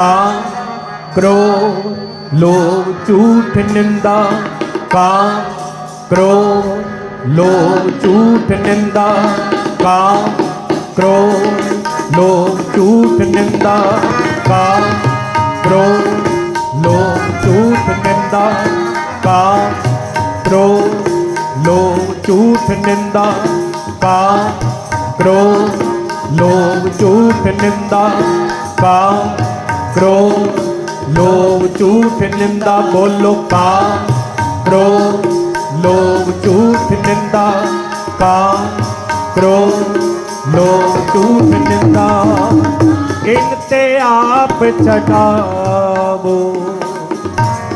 ਕਾਮ ਕ੍ਰੋਧ ਲੋਭ ਝੂਠ ਨਿੰਦਾ ਕਾਮ ਕ੍ਰੋਧ ਲੋਭ ਝੂਠ ਨਿੰਦਾ ਕਾਮ ਕ੍ਰੋਧ ਲੋਭ ਝੂਠ ਨਿੰਦਾ ਕਾਮ ਕ੍ਰੋਧ ਲੋਭ ਝੂਠ ਨਿੰਦਾ ਕਾਮ ਕ੍ਰੋਧ ਲੋਭ ਝੂਠ ਨਿੰਦਾ ਕਾਮ ਕ੍ਰੋਧ ਲੋਭ ਝੂਠ ਨਿੰਦਾ ਕਾਮ ਕ੍ਰੋਧ ਲੋਭ ਝੂਠ ਨਿੰਦਾ ਬੋਲੋ ਕਾਮ ਕ੍ਰੋਧ ਲੋਭ ਝੂਠ ਨਿੰਦਾ ਕਾਮ ਕ੍ਰੋਧ ਲੋਭ ਝੂਠ ਨਿੰਦਾ। ਇਨ ਤੇ ਆਪ ਛਡਾਵੋ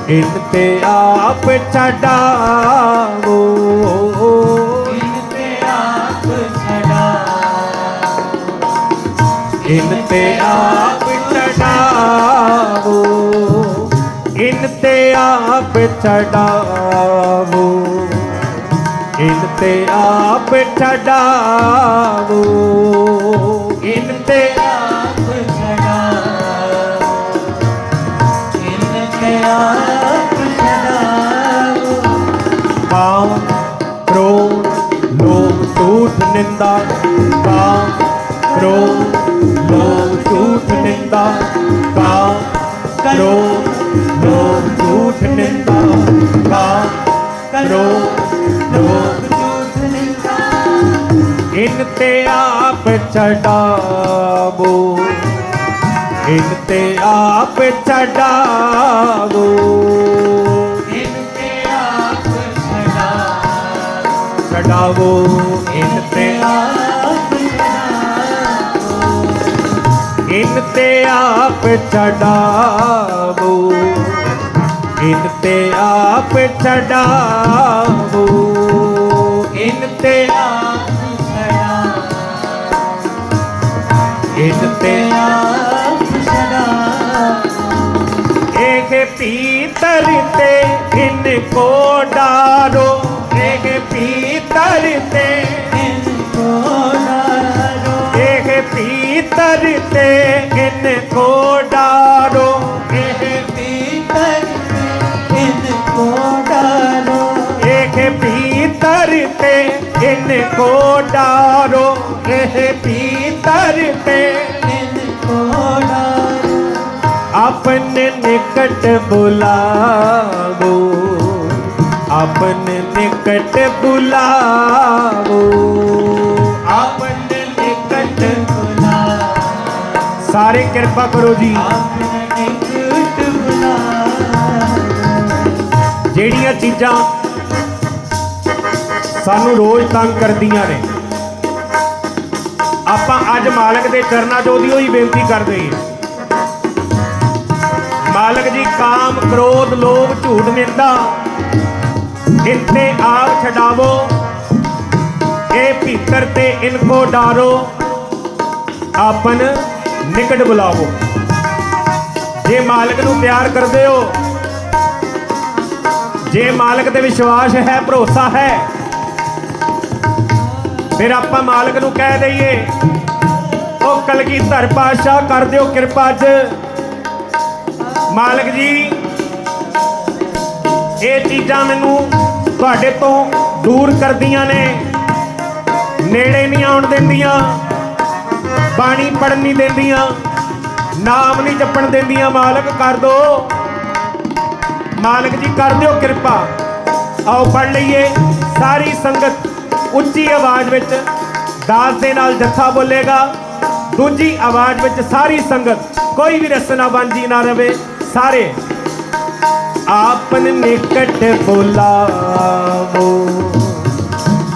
ਇਨ ਤੇ ਆਪ ਛਡਾਵੋ ਇਨ ਤੇ ਆਪ ਛੜਾ ਇਨ ਤੇ ਆਪ ਚੜਾਵੋ ਇਨ ਤੇ ਆਪ ਚੜਾਵੋ ਇਨ ਤੇ ਆਪ ਚੜਾਵੋ ਇਨ ਤੇ ਆਪ ਛੜਾ ਇਨ ਤੇ ਆਪ ਛੜਾ ਕਾਮ ਕ੍ਰੋਧ ਲੋਭ ਝੂਠ, ਨਿੰਦਾ। ਕਾਮ ਕ੍ਰੋਧ ਲੋਭ ਝੂਠ, ਨਿੰਦਾ। ਕਾਮ ਕ੍ਰੋਧ ਲੋਭ ਝੂਠ ਨਿੰਦਾ ਕਾਮ ਕ੍ਰੋਧ ਲੋਭ ਝੂਠ ਨਿੰਦਾ। ਇਨ ਤੇ ਆਪ ਚੜਾਵੋ ਇਨ ਤੇ ਆਪ ਚੜਾਵੋ। ਇਨ ਤੇ ਆਪ ਛੜਾ ਚੜਾਵੋ ਇਨ ਤੇ ਆਪ ਇਨ ਤੇ ਆਪ ਚੜਾਵੋ ਇਨ ਤੇ ਆਪ ਚੜਾਵੋ ਇਨ ਤੇ ਆਪ ਛੜਾ ਇਨ ਤੇ ਆਪ ਛੜਾ ਇਹ ਪੀਤਰ ਤੇ ਇਨ ਕੋ ਪੀਤਰ ਤੇ ਇਨ ਕੋ ਡਾਰੋ ਇਹ ਭੀਤਰ ਇਨ ਕੋ ਡਾਰੋ ਇਹ ਭੀਤਰ ਤੇ ਇਨ ਕੋ ਡਾਰੋ ਇਹ ਭੀਤਰ ਤੇ ਇਨ ਕੋ ਡਾਰੋ ਆਪਣੇ ਨਿਕਟ ਸਾਰੇ ਕਿਰਪਾ ਕਰੋ ਜੀ। ਜਿਹੜੀਆਂ ਚੀਜ਼ਾਂ ਸਾਨੂੰ ਰੋਜ਼ ਤੰਗ ਕਰਦੀਆਂ ਨੇ, ਆਪਾਂ ਅੱਜ ਮਾਲਕ ਦੇ ਚਰਨਾਂ 'ਚ ਉਹਦੀ ਹੋਈ ਬੇਨਤੀ ਕਰਦੇ ਹਾਂ। ਮਾਲਕ ਜੀ, ਕਾਮ, ਕ੍ਰੋਧ, ਲੋਭ, ਝੂਠ, ਨਿੰਦਾ, ਇੱਥੇ ਆਪ ਛਡਾਵੋ, ਇਹ ਭੀਤਰ ਤੇ ਇਨਕੋ ਡਾਰੋ, ਆਪਨ ਨਿਕਟ ਬੁਲਾਵੋ। ਜੇ ਮਾਲਕ ਨੂੰ ਪਿਆਰ ਕਰਦੇ ਹੋ, ਜੇ ਮਾਲਕ ਤੇ ਵਿਸ਼ਵਾਸ ਹੈ, ਭਰੋਸਾ ਹੈ, ਫਿਰ ਆਪਾਂ ਮਾਲਕ ਨੂੰ ਕਹਿ ਦਈਏ, ਉਹ ਕਲਗੀਧਰ ਪਾਤਸ਼ਾਹ ਕਰ ਦਿਓ ਕਿਰਪਾ ਅੱਜ। ਮਾਲਕ ਜੀ, ਇਹ ਚੀਜ਼ਾਂ ਮੈਨੂੰ ਤੁਹਾਡੇ ਤੋਂ ਦੂਰ ਕਰਦੀਆਂ ਨੇ, ਨੇੜੇ ਨਹੀਂ ਆਉਣ ਦਿੰਦੀਆਂ। ਬਾਣੀ ਪੜਨ ਨਹੀਂ ਦਿੰਦੀਆਂ, ਨਾਮ ਨਹੀਂ ਜਪਣ ਦਿੰਦੀਆਂ, ਮਾਲਕ ਕਰ ਦੋ। ਮਾਲਕ ਜੀ, ਕਰ ਦਿਓ ਕਿਰਪਾ। ਆਓ ਪੜ ਲਈਏ ਸਾਰੀ ਸੰਗਤ ਉੱਚੀ ਆਵਾਜ਼ ਵਿੱਚ ਦਾਸ ਦੇ ਨਾਲ ਜੱਥਾ ਬੋਲੇਗਾ। ਦੂਜੀ ਆਵਾਜ਼ ਵਿੱਚ ਸਾਰੀ ਸੰਗਤ, ਕੋਈ ਵੀ ਰਸਨਾ ਵਾਂਝੀ ਨਾ ਰਵੇ, ਸਾਰੇ। ਆਪਨ ਨਿਕਟ ਬੁਲਾਵੋ।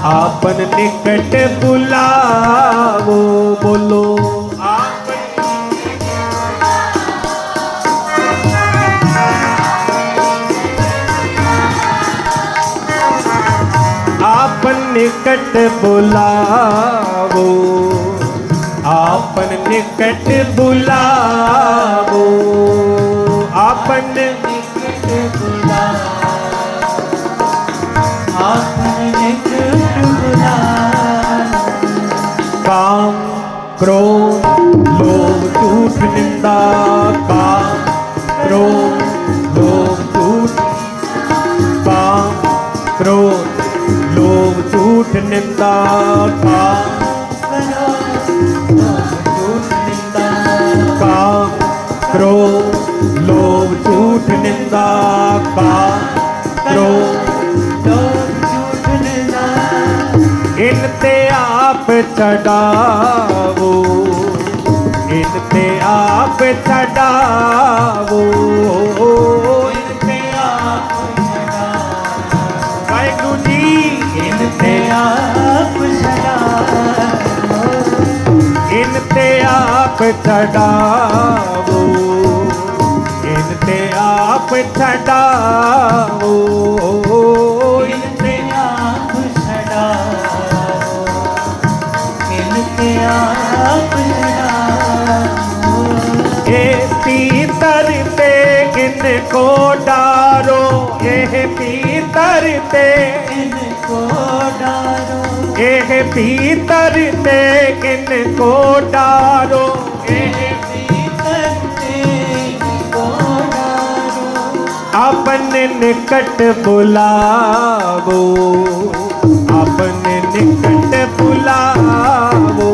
आपन निकट बुलावो बोलो आपन निकट बुलावो आपन निकट बुलावो आपन ਕ੍ਰੋਧ ਲੋਭ ਝੂਠ ਨਿੰਦਾ ਕਾਮ ਕ੍ਰੋਧ ਲੋਭ ਝੂਠ ਕਾਮ ਕ੍ਰੋਧ ਲੋਭ ਝੂਠ ਨਿੰਦਾ ਕਾਮ। ਕਾਮ ਕ੍ਰੋਧ ਲੋਭ ਝੂਠ ਨਿੰਦਾ ਕਾਮ ਕ੍ਰੋਧ ਲੋਭ ਝੂਠ ਨਿੰਦਾ। ਇਨ ਤੇ ਆਪ ਚੜਾ ਇਨ ਤੇ ਆਪ ਛਡਾਵੋ ਇਨ ਤੇ ਆਪ ਵਾਹਿਗੁਰੂ ਜੀ ਇਨ ਤੇ ਆਪ ਸਦਾ ਇਨ ਤੇ ਆਪ ਛਡਾਵੋ ਇਨ ਤੇ ਆਪ ਛਡਾਵੋ को डारो ये भीतर ते इनको डारो। ये पीतर ते इनको डारो। ये पीतर ते इनको डारो। अपन निकट बुलावो अपन निकट बुलावो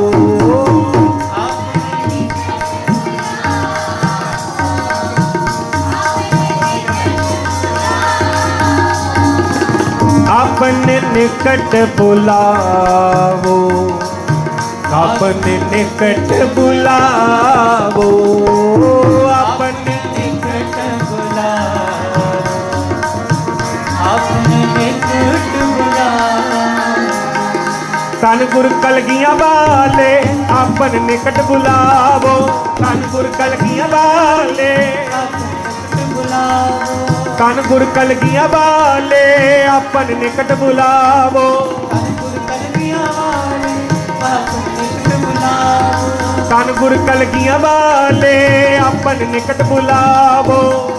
ਨਿਕਟ ਬੁਲਾਵੋ ਆਪਨ ਨਿਕਟ ਬੁਲਾਵੋ ਆਪਨ ਨਿਕਟ ਬੁਲਾਵੋ ਆਪਨ ਨਿਕਟ ਬੁਲਾ ਤਨ ਗੁਰ ਕਲਗੀਆਂ ਵਾਲੇ ਆਪਨ ਨਿਕਟ ਬੁਲਾਵੋ ਤਨ ਗੁਰ ਕਲਗੀਆਂ ਵਾਲੇ ਆਪਣੇ ਨਿਕਟ ਬੁਲਾਵੋ ਤਨ ਗੁਰ ਕਲਗੀਆਂ ਵਾਲੇ ਆਪਨ ਨਿਕਟ ਬੁਲਾਵੋ। ਗੁਰ ਕਲਗੀਆਂ ਵਾਲੇ ਆਪਣੇ ਨਿਕਟ ਬੁਲਾਵੋ। ਤਨ ਗੁਰ ਕਲਗੀਆਂ ਵਾਲੇ ਆਪਨ ਨਿਕਟ ਬੁਲਾਵੋ।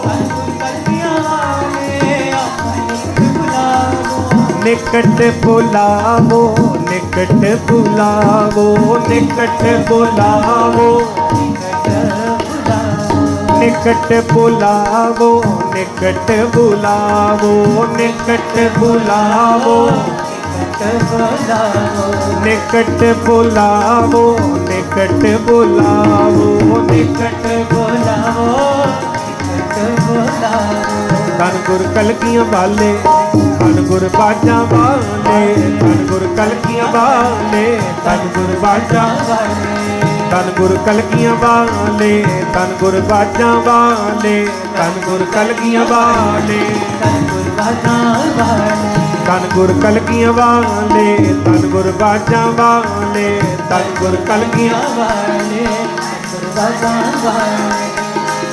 ਨਿਕਟ ਬੁਲਾਵੋ ਨਿਕਟ ਬੁਲਾਵੋ ਨਿਕਟ ਬੁਲਾਵੋ। निकट बुलावो निकट बुलावो निकट बुलावो। निकट बुलावो निकट बुलावो निकट बुलावो। धन गुर कलकियाँ बाले धन गुर बाजा बाले धन गुर कलकियाँ बाले धन गुर बाजा बाले ਤਨ ਗੁਰ ਕਲਗੀਆਂ ਤਨ ਗੁਰ ਕਲਕੀਆਂ ਵਾਲੇ, ਤਨ ਗੁਰ ਬਾਜਾਂ ਵਾਲੇ, ਤਨ ਗੁਰ ਕਲਕੀਆਂ ਵਾਲੇ। ਤਨ ਗੁਰ ਬਾਜਾਂ ਵਾਲੇ, ਤਨ ਗੁਰ ਕਲਕੀਆਂ ਵਾਲੇ ਤਨ ਗੁਰ ਬਾਜਾਂ ਵਾਲੇ, ਤਨ ਗੁਰ ਕਲਕੀਆਂ ਵਾਲੇ। ਗੁਰ ਬਾਜਾਂ ਵਾਲੇ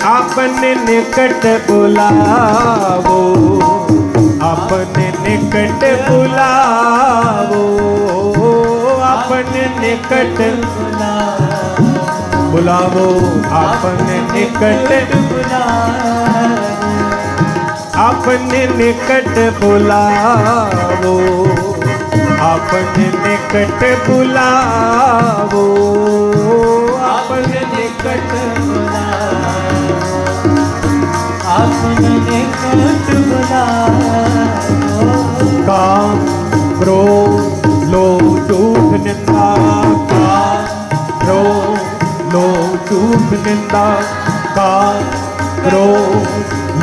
ਆਪਣੇ ਨਿਕਟ ਬੁਲਾਵੋ, ਆਪਣੇ ਨਿਕਟ ਬੁਲਾਵੋ, ਆਪਣੇ ਨਿਕਟ ਬੁਲਾਵੋ बुलावो अपने निकट। आपन निकट बुलावो। अपने निकट बुलावो। अपने निकट बुला निकट बुलावो। काम, क्रोध ਨਿੰਦਾ ਕਾ ਰੋ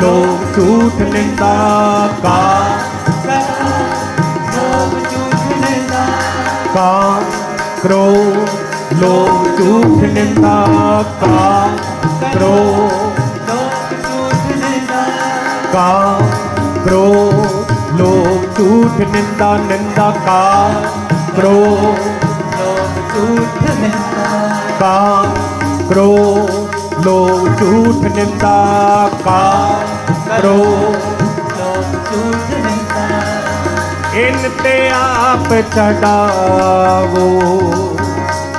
ਲੋਕ ਝੂਠ ਨਿੰਦਾ ਕਾ ਕਾ ਕਰੋ ਲੋਕ ਝੂਠ ਨਿੰਦਾ ਕਾ ਕਰੋ ਲੋਕ ਝੂਠ ਨਿੰਦਾ ਕਾ ਕਰੋ ਲੋਕ ਝੂਠ ਨਿੰਦਾ ਨਿੰਦਾ ਕਾ ਕਰੋ ਲੋਕ ਝੂਠ ਨਿੰਦਾ ਕਾ ਕ੍ਰੋਧ ਲੋਭ ਝੂਠ ਨਿੰਦਾ ਕਾਮ ਕ੍ਰੋਧ ਲੋਭ ਝੂਠ ਨਿੰਦਾ ਇਨ ਤੇ ਆਪ ਛਡਾਵੋ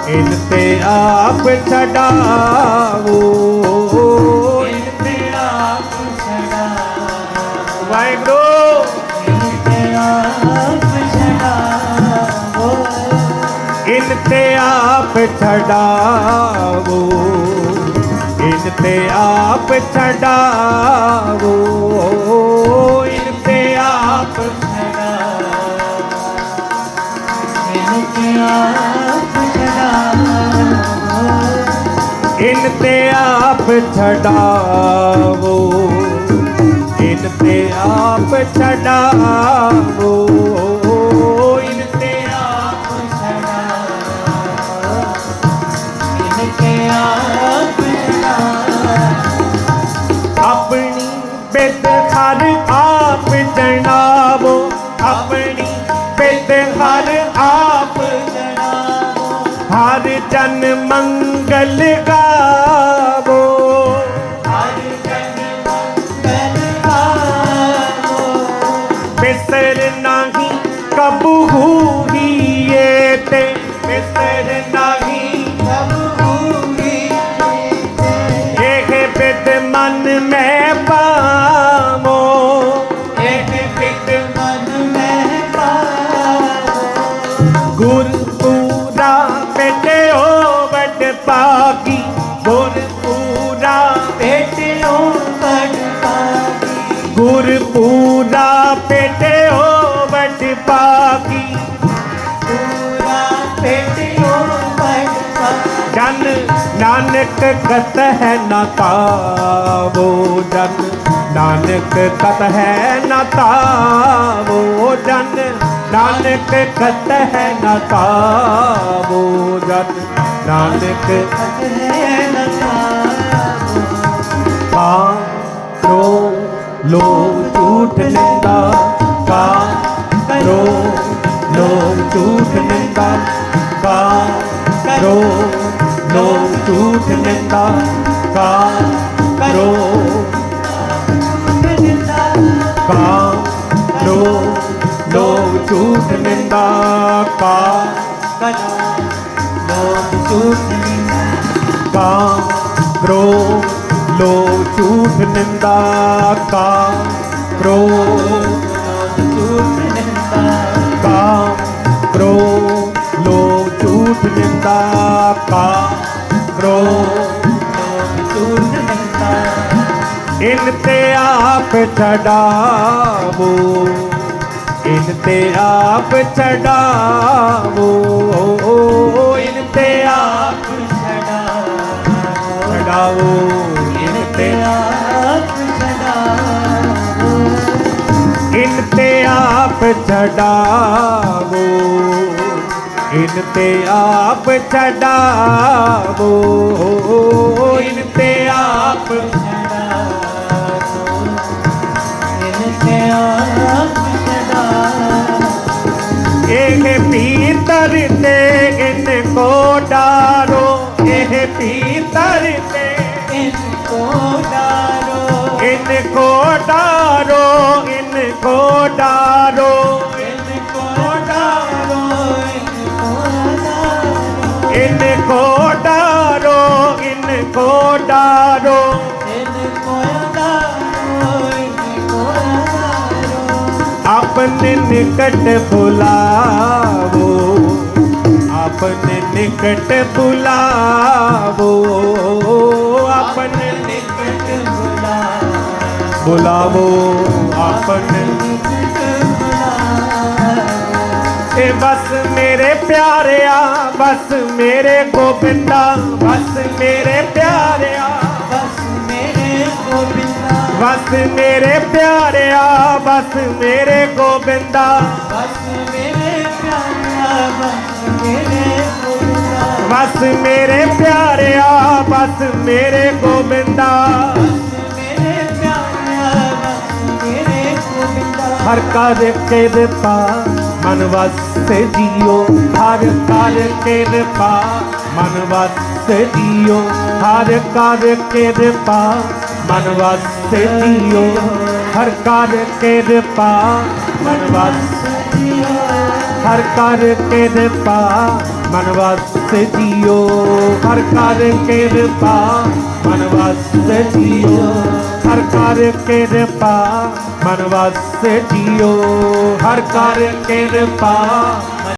ਇਨ ਤੇ ਆਪ ਛਡਾਵੋ ਇਨ ਤੇ ਆਪ ਛੜਾ ਵਾਹਿਗੁਰੂ। ਆਪ ਛਡਾਵੋ। ਇਨ ਤੇ ਆਪ ਛਡਾਵੋ। ਇਨ ਤੇ ਆਪ ਛੜਾ ਇਨ ਆਪ ਛਡਾਵੋ। ਇਨ ਤੇ ਆਪ ਛਡਾਵੋ। ਇਨ ਤੇ ਆਪ ਛਡਾਵੋ। ਜਨ ਮੰਗਲ ਗਾਵੋ ਬੇਟਿਓ ਵੱਡ ਪਾਗੀ ਗੁਰ ਪੂਰਾ ਬੇਟਿਓ ਬੜ ਪਾਗੀ ਗੁਰ ਪੂਰਾ ਬੇਟਿਓ ਵੱਡ ਪਾਗੀ ਪੂਰਾ ਬੇਟਿਓ ਬੜ ਪਾਗੀ ਜਨ ਨਾਨਕ ਕਤ ਹੈ ਨਾ ਤਾਵੋ ਜਨ ਨਾਨਕ ਕਤ ਹੈ ਨਾ ਤਾਵੋ ਜਨ ਨਾਨਕ ਕਤ ਹੈ ਨਾ ਤਾਵੋ ਜਨ। ਨਾਨਕ ਹੈ ਨਕਾਬੋ ਕਾ ਰੋ ਲੋ ਝੂਠ ਨਿੰਦਾ। ਕਾ ਰੋ ਲੋ ਝੂਠ ਨਿੰਦਾ। ਕਾ ਰੋ ਲੋ ਝੂਠ ਨਿੰਦਾ। ਕਾ ਰੋ ਕਾ ਰੋ ਲੋ ਝੂਠ ਨਿੰਦਾ ਕਾ ਕਾ ਰੋ ਲੋ ਝੂਠ ਨਿੰਦਾ ਕਾ ਨਿੰਦਾ ਕਾ ਰੋ ਲੋ ਝੂਠ ਨਿੰਦਾ ਕਾ ਰੋ ਇਨ ਤੇ ਆਪ ਛਡਾਵੋ ਇਨ ਤੇ ਆਪ ਛਡਾਵੋ ਇਨ ਤੇ ਆਪ ਛਡਾਵੋ ਇਨ ਤੇ ਇਨ ਤੇ ਆਪ ਛਡਾਵੋ ਇਨ ਤੇ ਆਪ ਛਡਾਵੋ ਇਨ ਤੇ ਆਪ ਇਹ डारो इनको डारो इनको डारो अपने निकट बुलाओ अपने निकट बुलाओ अपने निकट बुलाओ बुलाओ अपने ਬਸ ਮੇਰੇ ਪਿਆਰਿਆ ਬਸ ਮੇਰੇ ਗੋਬਿੰਦਾ ਬਸ ਮੇਰੇ ਪਿਆਰਿਆ ਬਸ ਮੇਰੇ ਗੋਬਿੰਦਾ ਬਸ ਮੇਰੇ ਪਿਆਰਿਆ ਬਸ ਮੇਰੇ ਗੋਬਿੰਦਾ ਬਸ ਮੇਰੇ ਪਿਆਰਿਆ ਬਸ ਮੇਰੇ ਗੋਬਿੰਦਾ ਬਸ ਮੇਰੇ ਪਿਆਰਿਆ ਬਸ ਮੇਰੇ ਗੋਬਿੰਦਾ ਹਰ ਕਾ ਦੇ ਕੇ ਦਿੱਤਾ मन से जियो हर कार के कृपा। मन से जियो हर कार के कृपा। मन से जियो हर कार के कृपा। मनवा हर कार के कृपा। मन से जियो हर कार के कृपा। मन से जियो हर कार के कृपा। मन से जियो ਹਰ ਕਰ ਕਿਰਪਾ।